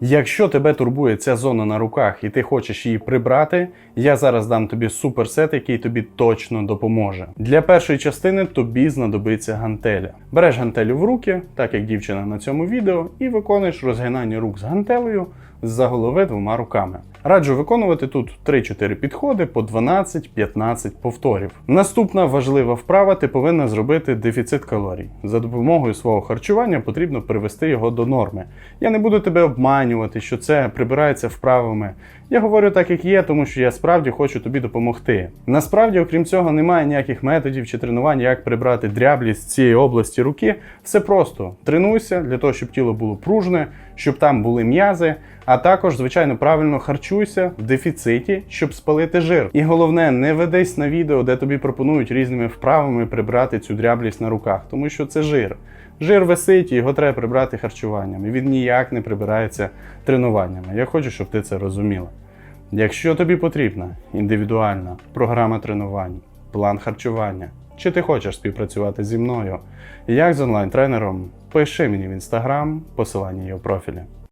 Якщо тебе турбує ця зона на руках і ти хочеш її прибрати, я зараз дам тобі суперсет, який тобі точно допоможе. Для першої частини тобі знадобиться гантеля. Береш гантелю в руки, так як дівчина на цьому відео, і виконуєш розгинання рук з гантелею з-за голови двома руками. Раджу виконувати тут 3-4 підходи по 12-15 повторів. Наступна важлива вправа ти повинна зробити дефіцит калорій. За допомогою свого харчування потрібно привести його до норми. Я не буду тебе обманювати, що це прибирається вправами. Я говорю так, як є, тому що я справді хочу тобі допомогти. Насправді, окрім цього, немає ніяких методів чи тренувань, як прибрати дряблі з цієї області руки. Все просто тренуйся для того, щоб тіло було пружне, щоб там були м'язи. А також, звичайно, правильно харчуйся в дефіциті, щоб спалити жир. І головне, не ведись на відео, де тобі пропонують різними вправами прибрати цю дряблість на руках, тому що це жир. Жир висить, і його треба прибрати харчуванням. І він ніяк не прибирається тренуваннями. Я хочу, щоб ти це розуміла. Якщо тобі потрібна індивідуальна програма тренувань, план харчування, чи ти хочеш співпрацювати зі мною, як з онлайн-тренером, пиши мені в інстаграм, посилання є у профілі.